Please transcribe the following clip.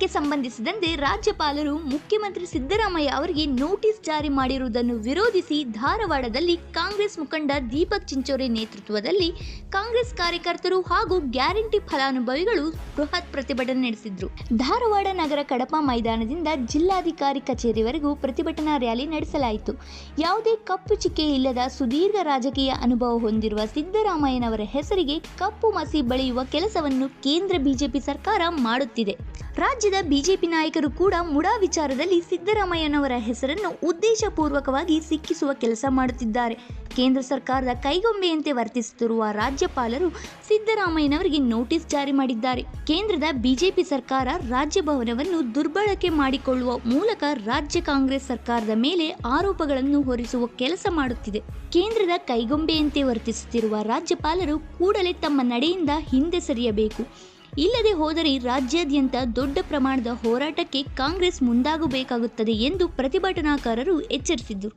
ಪ್ರಕರಣಕ್ಕೆ ಸಂಬಂಧಿಸಿದಂತೆ ರಾಜ್ಯಪಾಲರು ಮುಖ್ಯಮಂತ್ರಿ ಸಿದ್ದರಾಮಯ್ಯ ಅವರಿಗೆ ನೋಟಿಸ್ ಜಾರಿ ಮಾಡಿರುವುದನ್ನು ವಿರೋಧಿಸಿ ಧಾರವಾಡದಲ್ಲಿ ಕಾಂಗ್ರೆಸ್ ಮುಖಂಡ ದೀಪಕ್ ಚಿಂಚೋರಿ ನೇತೃತ್ವದಲ್ಲಿ ಕಾಂಗ್ರೆಸ್ ಕಾರ್ಯಕರ್ತರು ಹಾಗೂ ಗ್ಯಾರಂಟಿ ಫಲಾನುಭವಿಗಳು ಬೃಹತ್ ಪ್ರತಿಭಟನೆ ನಡೆಸಿದ್ರು. ಧಾರವಾಡ ನಗರ ಕಡಪ ಮೈದಾನದಿಂದ ಜಿಲ್ಲಾಧಿಕಾರಿ ಕಚೇರಿವರೆಗೂ ಪ್ರತಿಭಟನಾ ರ್ಯಾಲಿ ನಡೆಸಲಾಯಿತು. ಯಾವುದೇ ಕಪ್ಪು ಚಿಕ್ಕೆ ಇಲ್ಲದ ಸುದೀರ್ಘ ರಾಜಕೀಯ ಅನುಭವ ಹೊಂದಿರುವ ಸಿದ್ದರಾಮಯ್ಯನವರ ಹೆಸರಿಗೆ ಕಪ್ಪು ಮಸಿ ಬಳಿಯುವ ಕೆಲಸವನ್ನು ಕೇಂದ್ರ ಬಿಜೆಪಿ ಸರ್ಕಾರ ಮಾಡುತ್ತಿದೆ. ರಾಜ್ಯದ ಬಿಜೆಪಿ ನಾಯಕರು ಕೂಡ ಮುಡಾ ವಿಚಾರದಲ್ಲಿ ಸಿದ್ದರಾಮಯ್ಯನವರ ಹೆಸರನ್ನು ಉದ್ದೇಶಪೂರ್ವಕವಾಗಿ ಸಿಕ್ಕಿಸುವ ಕೆಲಸ ಮಾಡುತ್ತಿದ್ದಾರೆ. ಕೇಂದ್ರ ಸರ್ಕಾರದ ಕೈಗೊಂಬೆಯಂತೆ ವರ್ತಿಸುತ್ತಿರುವ ರಾಜ್ಯಪಾಲರು ಸಿದ್ದರಾಮಯ್ಯನವರಿಗೆ ನೋಟಿಸ್ ಜಾರಿ ಮಾಡಿದ್ದಾರೆ. ಕೇಂದ್ರದ ಬಿಜೆಪಿ ಸರ್ಕಾರ ರಾಜ್ಯ ಭವನವನ್ನು ದುರ್ಬಳಕೆ ಮಾಡಿಕೊಳ್ಳುವ ಮೂಲಕ ರಾಜ್ಯ ಕಾಂಗ್ರೆಸ್ ಸರ್ಕಾರದ ಮೇಲೆ ಆರೋಪಗಳನ್ನು ಹೊರಿಸುವ ಕೆಲಸ ಮಾಡುತ್ತಿದೆ. ಕೇಂದ್ರದ ಕೈಗೊಂಬೆಯಂತೆ ವರ್ತಿಸುತ್ತಿರುವ ರಾಜ್ಯಪಾಲರು ಕೂಡಲೇ ತಮ್ಮ ನಡೆಯಿಂದ ಹಿಂದೆ ಸರಿಯಬೇಕು. ಇಲ್ಲದೆ ಹೋದರೆ ರಾಜ್ಯಾದ್ಯಂತ ದೊಡ್ಡ ಪ್ರಮಾಣದ ಹೋರಾಟಕ್ಕೆ ಕಾಂಗ್ರೆಸ್ ಮುಂದಾಗಬೇಕಾಗುತ್ತದೆ ಎಂದು ಪ್ರತಿಭಟನಾಕಾರರು ಎಚ್ಚರಿಸಿದ್ದರು.